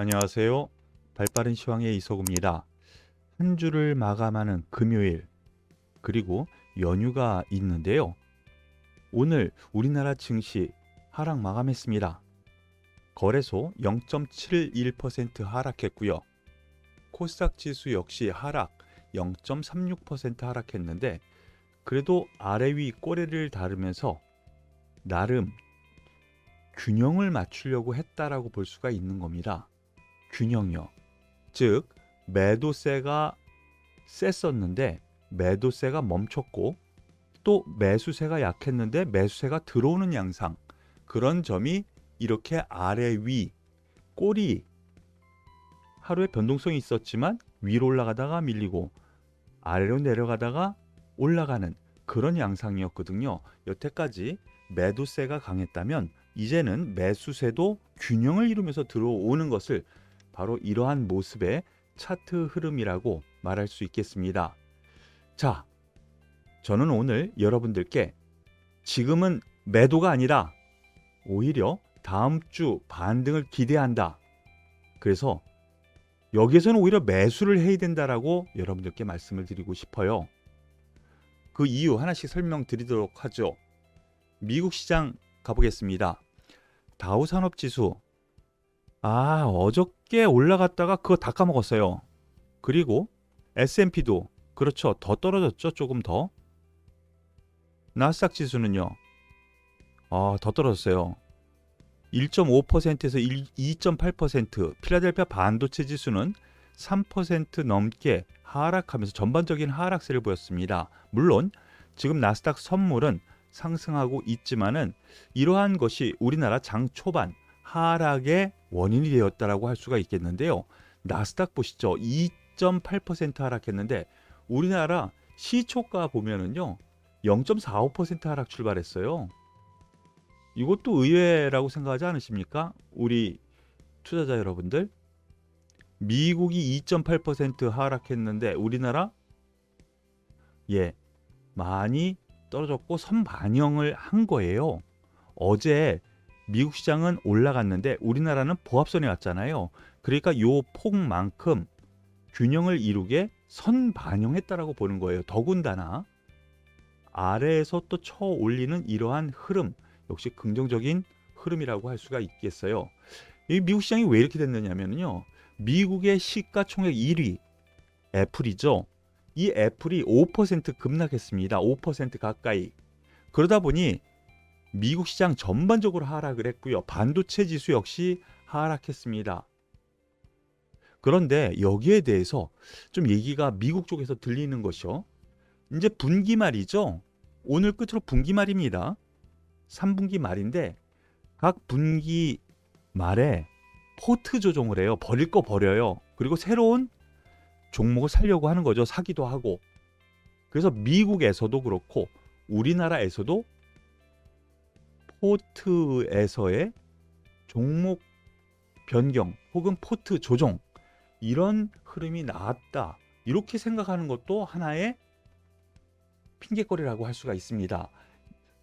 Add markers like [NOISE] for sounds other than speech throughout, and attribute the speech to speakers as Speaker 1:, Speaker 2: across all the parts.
Speaker 1: 안녕하세요. 발빠른 시황의 이소구입니다. 한 주를 마감하는 금요일 그리고 연휴가 있는데요. 오늘 우리나라 증시 하락 마감했습니다. 거래소 0.71% 하락했고요. 코스닥 지수 역시 하락 0.36% 하락했는데 그래도 아래 위 꼬리를 다르면서 나름 균형을 맞추려고 했다라고 볼 수가 있는 겁니다. 균형이요. 즉 매도세가 셌었는데 매도세가 멈췄고 또 매수세가 약했는데 매수세가 들어오는 양상 그런 점이 이렇게 아래 위 꼬리 하루에 변동성이 있었지만 위로 올라가다가 밀리고 아래로 내려가다가 올라가는 그런 양상이었거든요. 여태까지 매도세가 강했다면 이제는 매수세도 균형을 이루면서 들어오는 것을 바로 이러한 모습의 차트 흐름이라고 말할 수 있겠습니다. 자, 저는 오늘 여러분들께 지금은 매도가 아니라 오히려 다음 주 반등을 기대한다. 그래서 여기에서는 오히려 매수를 해야 된다라고 여러분들께 말씀을 드리고 싶어요. 그 이유 하나씩 설명드리도록 하죠. 미국 시장 가보겠습니다. 다우 산업 지수 아, 어저께 올라갔다가 그거 다 까먹었어요. 그리고 S&P도 그렇죠. 더 떨어졌죠. 조금 더. 나스닥 지수는요. 아, 더 떨어졌어요. 1.5%에서 2.8%, 필라델피아 반도체 지수는 3% 넘게 하락하면서 전반적인 하락세를 보였습니다. 물론 지금 나스닥 선물은 상승하고 있지만은 이러한 것이 우리나라 장 초반 하락의 원인이 되었다라고 할 수가 있겠는데요. 나스닥 보시죠. 2.8% 하락했는데 우리나라 시초가 보면은요. 0.45% 하락 출발했어요. 이것도 의외라고 생각하지 않으십니까? 우리 투자자 여러분들. 미국이 2.8% 하락했는데 우리나라 예. 많이 떨어졌고 선반영을 한 거예요. 어제 미국 시장은 올라갔는데 우리나라는 보합선에 왔잖아요. 그러니까 요 폭만큼 균형을 이루게 선 반영했다라고 보는 거예요. 더군다나 아래에서 또 쳐 올리는 이러한 흐름 역시 긍정적인 흐름이라고 할 수가 있겠어요. 이 미국 시장이 왜 이렇게 됐느냐면요. 미국의 시가총액 1위 애플이죠. 이 애플이 5% 급락했습니다. 5% 가까이. 그러다 보니 미국 시장 전반적으로 하락을 했고요. 반도체 지수 역시 하락했습니다. 그런데 여기에 대해서 좀 얘기가 미국 쪽에서 들리는 것이요. 이제 분기 말이죠. 오늘 끝으로 분기 말입니다. 3분기 말인데 각 분기 말에 포트 조정을 해요. 버릴 거 버려요. 그리고 새로운 종목을 살려고 하는 거죠. 사기도 하고. 그래서 미국에서도 그렇고 우리나라에서도 포트에서의 종목 변경 혹은 포트 조정 이런 흐름이 나왔다. 이렇게 생각하는 것도 하나의 핑계거리라고 할 수가 있습니다.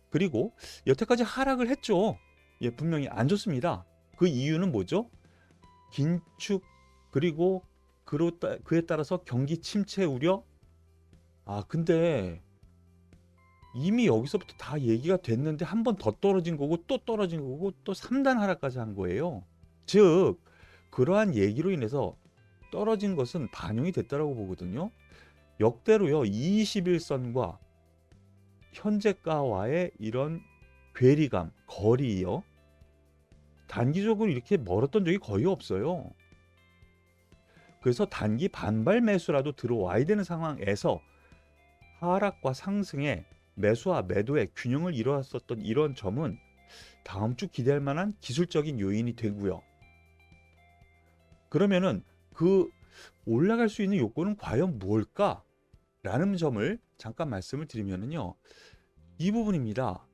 Speaker 1: 그리고 여태까지 하락을 했죠. 예, 분명히 안 좋습니다. 그 이유는 뭐죠? 긴축 그리고 그로 따, 그에 따라서 경기 침체 우려. 아 근데 이미 여기서부터 다 얘기가 됐는데 한 번 더 떨어진 거고 또 떨어진 거고 또 3단 하락까지 한 거예요. 즉 그러한 얘기로 인해서 떨어진 것은 반영이 됐다라고 보거든요. 역대로요 21선과 현재가와의 이런 괴리감, 거리요. 단기적으로 이렇게 멀었던 적이 거의 없어요. 그래서 단기 반발 매수라도 들어와야 되는 상황에서 하락과 상승의 매수와 매도의 균형을 이루었었던 이런 점은 다음 주 기대할 만한 기술적인 요인이 되고요. 그러면은 그 올라갈 수 있는 요건은 과연 뭘까? 라는 점을 잠깐 말씀을 드리면은요. 이 부분입니다.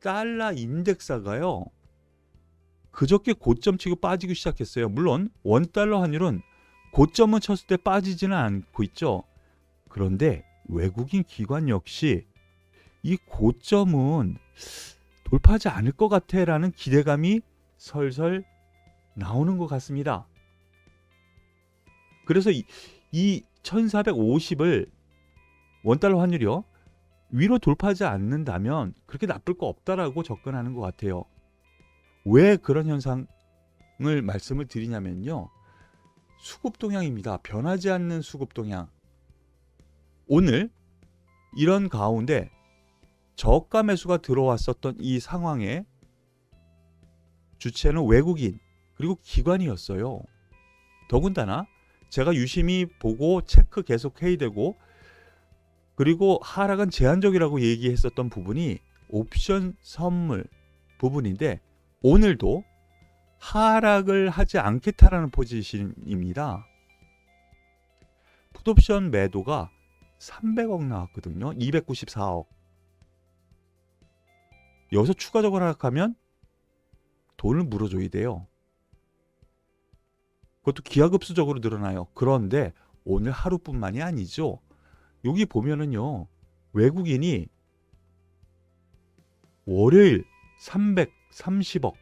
Speaker 1: 달러 인덱스가요. 그저께 고점 치고 빠지기 시작했어요. 물론 원달러 환율은 고점을 쳤을 때 빠지지는 않고 있죠. 그런데 외국인 기관 역시 이 고점은 돌파하지 않을 것 같아 라는 기대감이 설설 나오는 것 같습니다. 그래서 이, 이 1450을 원달러 환율이요. 위로 돌파하지 않는다면 그렇게 나쁠 거 없다라고 접근하는 것 같아요. 왜 그런 현상을 말씀을 드리냐면요. 수급 동향입니다. 변하지 않는 수급 동향. 오늘 이런 가운데 저가 매수가 들어왔었던 이 상황에 주체는 외국인 그리고 기관이었어요. 더군다나 제가 유심히 보고 체크 계속 회의되고 그리고 하락은 제한적이라고 얘기했었던 부분이 옵션 선물 부분인데 오늘도 하락을 하지 않겠다라는 포지션입니다. 풋옵션 매도가 300억 나왔거든요. 294억. 여기서 추가적으로 하락하면 돈을 물어줘야 돼요. 그것도 기하급수적으로 늘어나요. 그런데 오늘 하루뿐만이 아니죠. 여기 보면은요. 외국인이 월요일 330억,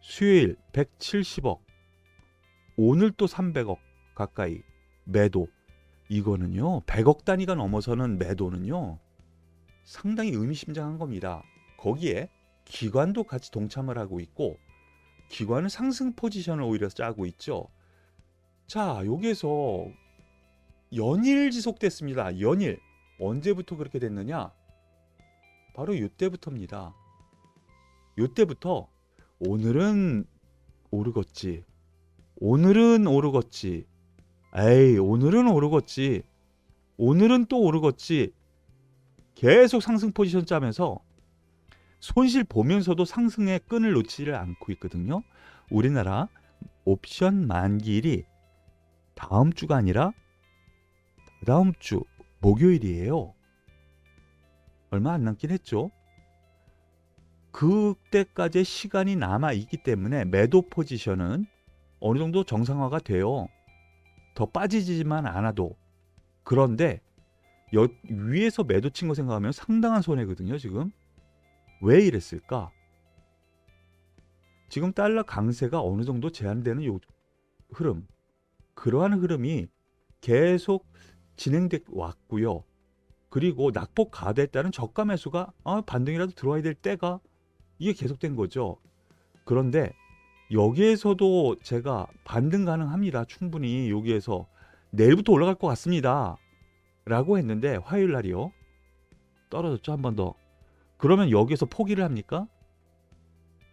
Speaker 1: 수요일 170억, 오늘 또 300억 가까이 매도. 이거는요. 100억 단위가 넘어서는 매도는요. 상당히 의미심장한 겁니다. 거기에 기관도 같이 동참을 하고 있고 기관은 상승 포지션을 오히려 짜고 있죠. 자, 여기에서 연일 지속됐습니다. 연일. 언제부터 그렇게 됐느냐? 바로 이때부터입니다. 이때부터 오늘은 오르겠지. 오늘은 오르겠지. 에이, 오늘은 오르겠지. 오늘은 또 오르겠지. 계속 상승 포지션 짜면서 손실 보면서도 상승의 끈을 놓지를 않고 있거든요. 우리나라 옵션 만기일이 다음 주가 아니라 다음 주 목요일이에요. 얼마 안 남긴 했죠. 그때까지 시간이 남아 있기 때문에 매도 포지션은 어느 정도 정상화가 돼요. 더 빠지지만 않아도. 그런데 여, 위에서 매도 친 거 생각하면 상당한 손해거든요, 지금. 왜 이랬을까? 지금 달러 강세가 어느 정도 제한되는 요 흐름. 그러한 흐름이 계속 진행돼 왔고요. 그리고 낙폭 가드에 따른 저가 매수가 아, 반등이라도 들어와야 될 때가 이게 계속된 거죠. 그런데 여기에서도 제가 반등 가능합니다. 충분히 여기에서 내일부터 올라갈 것 같습니다. 라고 했는데 화요일 날이요. 떨어졌죠. 한 번 더. 그러면 여기서 포기를 합니까?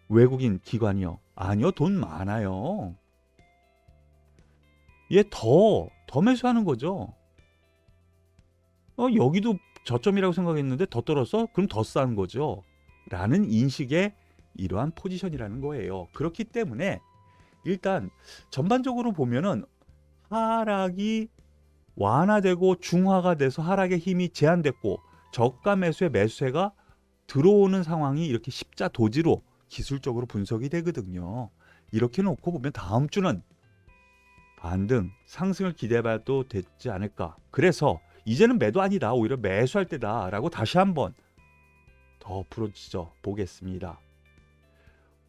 Speaker 1: 외국인 기관이요. 아니요. 돈 많아요. 얘 더, 더 매수하는 거죠. 어, 여기도 저점이라고 생각했는데 더 떨어서 그럼 더 싼 거죠. 라는 인식의 이러한 포지션이라는 거예요. 그렇기 때문에 일단 전반적으로 보면은 하락이 완화되고 중화가 돼서 하락의 힘이 제한됐고 저가 매수의 매수세가 들어오는 상황이 이렇게 십자 도지로 기술적으로 분석이 되거든요. 이렇게 놓고 보면 다음 주는 반등, 상승을 기대해봐도 되지 않을까. 그래서 이제는 매도 아니다. 오히려 매수할 때다라고 다시 한번 더 풀어지죠 보겠습니다.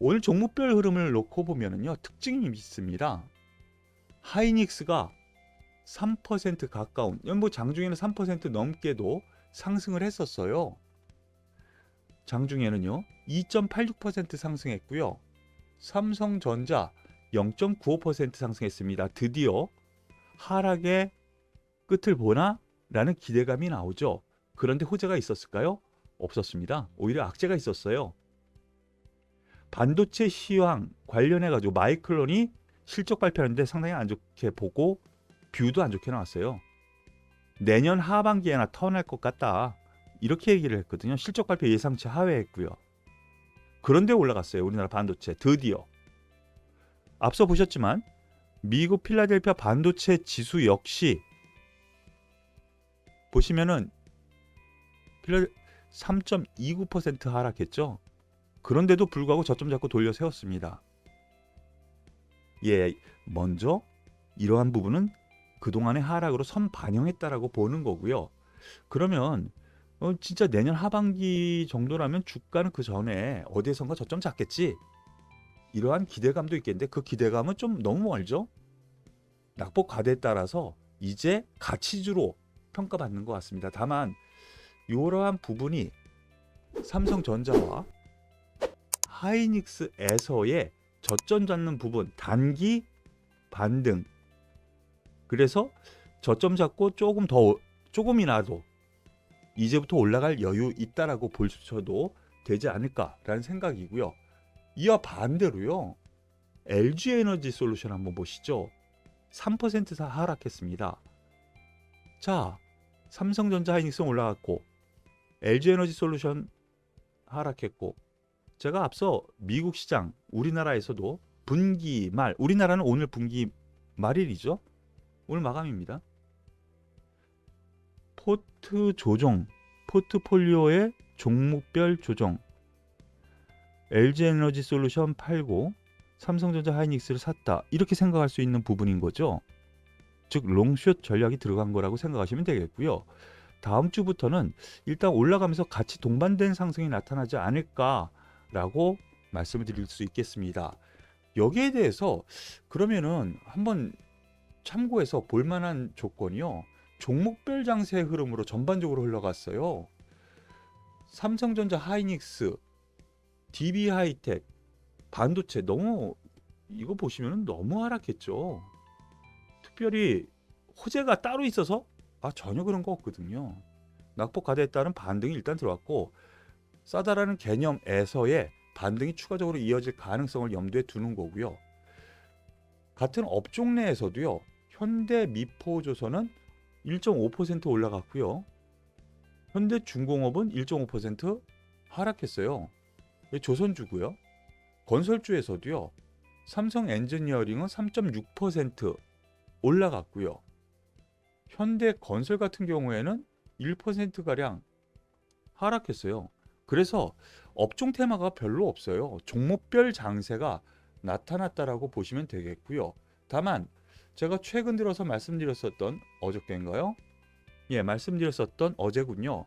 Speaker 1: 오늘 종목별 흐름을 놓고 보면은요 특징이 있습니다. 하이닉스가 3% 가까운, 뭐 장중에는 3% 넘게도 상승을 했었어요. 장중에는요 2.86% 상승했고요. 삼성전자 0.95% 상승했습니다. 드디어 하락의 끝을 보나? 라는 기대감이 나오죠. 그런데 호재가 있었을까요? 없었습니다. 오히려 악재가 있었어요. 반도체 시황 관련해 가지고 마이클론이 실적 발표하는데 상당히 안 좋게 보고 뷰도 안 좋게 나왔어요. 내년 하반기에나 턴할 것 같다. 이렇게 얘기를 했거든요. 실적 발표 예상치 하회했고요. 그런데 올라갔어요. 우리나라 반도체 드디어. 앞서 보셨지만 미국 필라델피아 반도체 지수 역시 보시면은 필라 3.29% 하락했죠. 그런데도 불구하고 저점 잡고 돌려 세웠습니다. 예, 먼저 이러한 부분은 그동안의 하락으로 선 반영했다라고 보는 거고요. 그러면 어, 진짜 내년 하반기 정도라면 주가는 그 전에 어디에선가 저점 잡겠지. 이러한 기대감도 있겠는데 그 기대감은 좀 너무 멀죠. 낙폭 과대에 따라서 이제 가치주로 평가받는 것 같습니다. 다만 이러한 부분이 삼성전자와 하이닉스에서의 저점 잡는 부분 단기 반등 그래서 저점 잡고 조금 더 조금이라도 이제부터 올라갈 여유 있다라고 보셔도 되지 않을까라는 생각이고요. 이와 반대로요. LG 에너지 솔루션 한번 보시죠. 3%사 하락했습니다. 자, 삼성전자 하이닉스 올라갔고 LG 에너지 솔루션 하락했고 제가 앞서 미국 시장 우리나라에서도 분기 말 우리나라는 오늘 분기 말일이죠. 오늘 마감입니다. 포트 조정, 포트폴리오의 종목별 조정. LG 에너지 솔루션 팔고 삼성전자 하이닉스를 샀다. 이렇게 생각할 수 있는 부분인 거죠. 즉 롱숏 전략이 들어간 거라고 생각하시면 되겠고요. 다음 주부터는 일단 올라가면서 같이 동반된 상승이 나타나지 않을까 라고 말씀을 드릴 수 있겠습니다. 여기에 대해서 그러면은 한번 참고해서 볼 만한 조건이요. 종목별 장세의 흐름으로 전반적으로 흘러갔어요. 삼성전자 하이닉스, DB 하이텍, 반도체 너무 이거 보시면 너무 하락했죠. 특별히 호재가 따로 있어서 아 전혀 그런 거 없거든요. 낙폭 과대에 따른 반등이 일단 들어왔고 싸다라는 개념에서의 반등이 추가적으로 이어질 가능성을 염두에 두는 거고요. 같은 업종 내에서도요. 현대 미포조선은 1.5% 올라갔고요. 현대 중공업은 1.5% 하락했어요. 조선주고요. 건설주에서도요. 삼성 엔지니어링은 3.6% 올라갔고요. 현대 건설 같은 경우에는 1%가량 하락했어요. 그래서 업종 테마가 별로 없어요. 종목별 장세가 나타났다라고 보시면 되겠고요. 다만 제가 최근 들어서 말씀드렸었던 어저께인가요? 예, 말씀드렸었던 어제군요.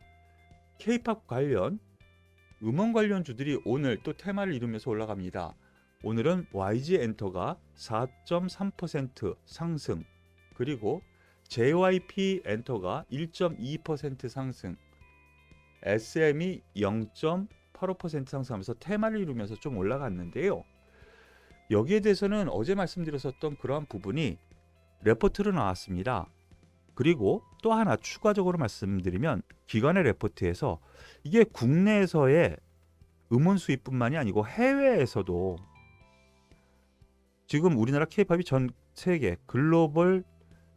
Speaker 1: K-팝 관련 음원 관련 주들이 오늘 또 테마를 이루면서 올라갑니다. 오늘은 YG 엔터가 4.3% 상승, 그리고 JYP 엔터가 1.2% 상승, SM이 0.85% 상승하면서 테마를 이루면서 좀 올라갔는데요. 여기에 대해서는 어제 말씀드렸었던 그러한 부분이 레포트로 나왔습니다. 그리고 또 하나 추가적으로 말씀드리면 기관의 레포트에서 이게 국내에서의 음원 수입뿐만이 아니고 해외에서도 지금 우리나라 케이팝이 전 세계 글로벌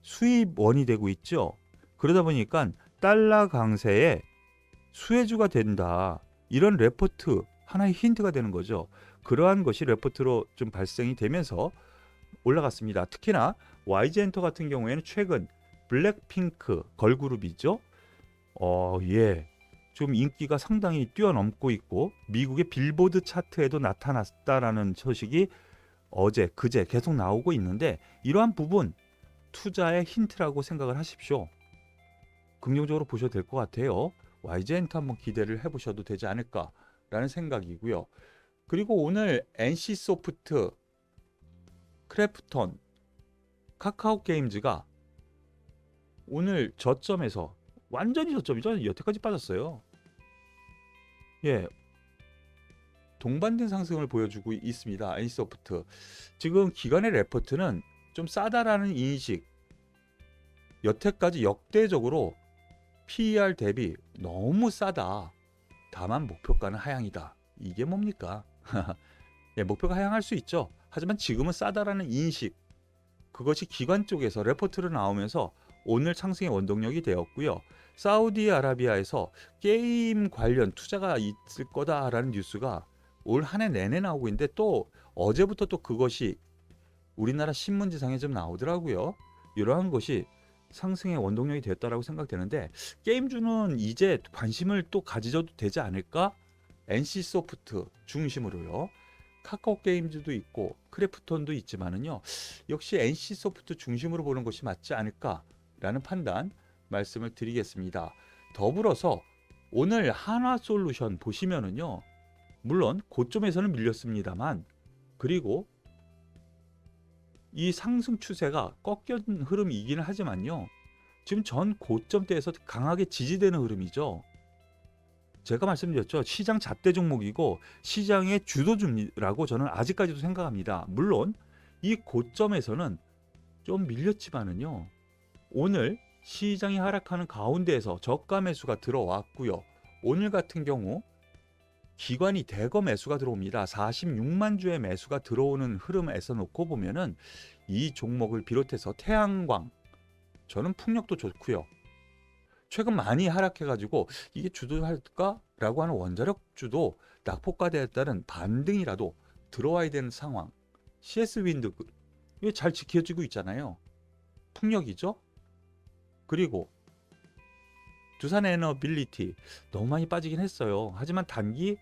Speaker 1: 수입원이 되고 있죠. 그러다 보니까 달러 강세에 수혜주가 된다. 이런 레포트 하나의 힌트가 되는 거죠. 그러한 것이 레포트로 좀 발생이 되면서 올라갔습니다. 특히나 YG 엔터 같은 경우에는 최근 블랙핑크 걸그룹이죠. 어, 예. 좀 인기가 상당히 뛰어넘고 있고 미국의 빌보드 차트에도 나타났다라는 소식이 어제 그제 계속 나오고 있는데 이러한 부분 투자의 힌트라고 생각을 하십시오. 긍정적으로 보셔도 될 것 같아요. YG 엔터 한번 기대를 해보셔도 되지 않을까라는 생각이고요. 그리고 오늘 NC 소프트, 크래프톤, 카카오 게임즈가 오늘 저점에서 완전히 저점이죠. 여태까지 빠졌어요. 예. 동반된 상승을 보여주고 있습니다. NC소프트. 지금 기관의 레포트는 좀 싸다라는 인식. 여태까지 역대적으로 PER 대비 너무 싸다. 다만 목표가는 하향이다. 이게 뭡니까? [LAUGHS] 예, 목표가 하향할 수 있죠. 하지만 지금은 싸다라는 인식. 그것이 기관 쪽에서 레포트로 나오면서 오늘 상승의 원동력이 되었고요. 사우디아라비아에서 게임 관련 투자가 있을 거다라는 뉴스가 올 한 해 내내 나오고 있는데 또 어제부터 또 그것이 우리나라 신문지상에 좀 나오더라고요. 이러한 것이 상승의 원동력이 됐다라고 생각되는데 게임주는 이제 관심을 또 가지셔도 되지 않을까? NC 소프트 중심으로요. 카카오 게임즈도 있고 크래프톤도 있지만은요. 역시 NC 소프트 중심으로 보는 것이 맞지 않을까라는 판단 말씀을 드리겠습니다. 더불어서 오늘 한화 솔루션 보시면은요. 물론 고점에서는 밀렸습니다만 그리고 이 상승 추세가 꺾여진 흐름이기는 하지만요. 지금 전 고점대에서 강하게 지지되는 흐름이죠. 제가 말씀드렸죠. 시장 잣대 종목이고 시장의 주도주라고 저는 아직까지도 생각합니다. 물론 이 고점에서는 좀 밀렸지만은요. 오늘 시장이 하락하는 가운데에서 저가 매수가 들어왔고요. 오늘 같은 경우 기관이 대거 매수가 들어옵니다. 46만 주의 매수가 들어오는 흐름에서 놓고 보면은 이 종목을 비롯해서 태양광 저는 풍력도 좋고요. 최근 많이 하락해가지고 이게 주도할까라고 하는 원자력주도 낙폭과대에 따른 반등이라도 들어와야 되는 상황. CS 윈드 그, 이게 잘 지켜지고 있잖아요. 풍력이죠. 그리고 두산 에너빌리티 너무 많이 빠지긴 했어요. 하지만 단기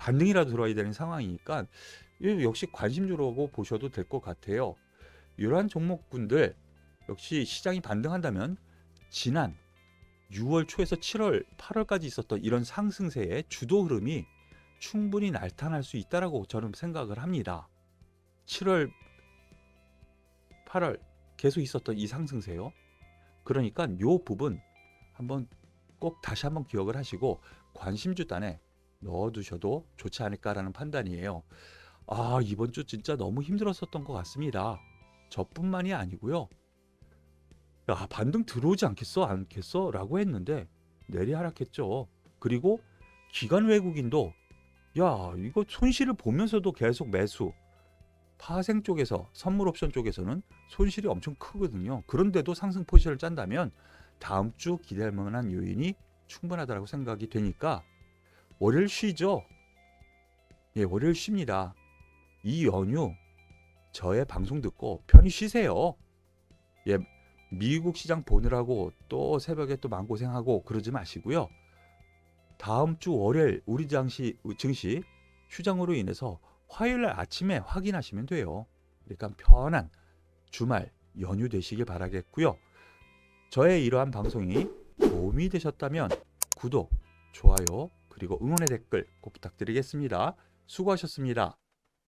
Speaker 1: 반등이라도 들어와야 되는 상황이니까 이 역시 관심주라고 보셔도 될 것 같아요. 이러한 종목군들 역시 시장이 반등한다면 지난 6월 초에서 7월, 8월까지 있었던 이런 상승세의 주도 흐름이 충분히 나타날 수 있다라고 저는 생각을 합니다. 7월, 8월 계속 있었던 이 상승세요. 그러니까 요 부분 한번 꼭 다시 한번 기억을 하시고 관심주단에 넣어두셔도 좋지 않을까라는 판단이에요. 아 이번 주 진짜 너무 힘들었었던 것 같습니다. 저뿐만이 아니고요. 야 반등 들어오지 않겠어 않겠어 라고 했는데 내리 하락했죠. 그리고 기관 외국인도 야 이거 손실을 보면서도 계속 매수 파생 쪽에서 선물 옵션 쪽에서는 손실이 엄청 크거든요. 그런데도 상승 포지션을 짠다면 다음 주 기대할 만한 요인이 충분하다고 생각이 되니까 월요일 쉬죠. 예, 월요일 쉽니다. 이 연휴 저의 방송 듣고 편히 쉬세요. 예, 미국 시장 보느라고 또 새벽에 또 마음고생하고 그러지 마시고요. 다음 주 월요일 우리 장시 증시 휴장으로 인해서 화요일 날 아침에 확인하시면 돼요. 그러니까 편한 주말 연휴 되시길 바라겠고요. 저의 이러한 방송이 도움이 되셨다면 구독, 좋아요, 그리고 응원의 댓글 꼭 부탁드리겠습니다. 수고하셨습니다.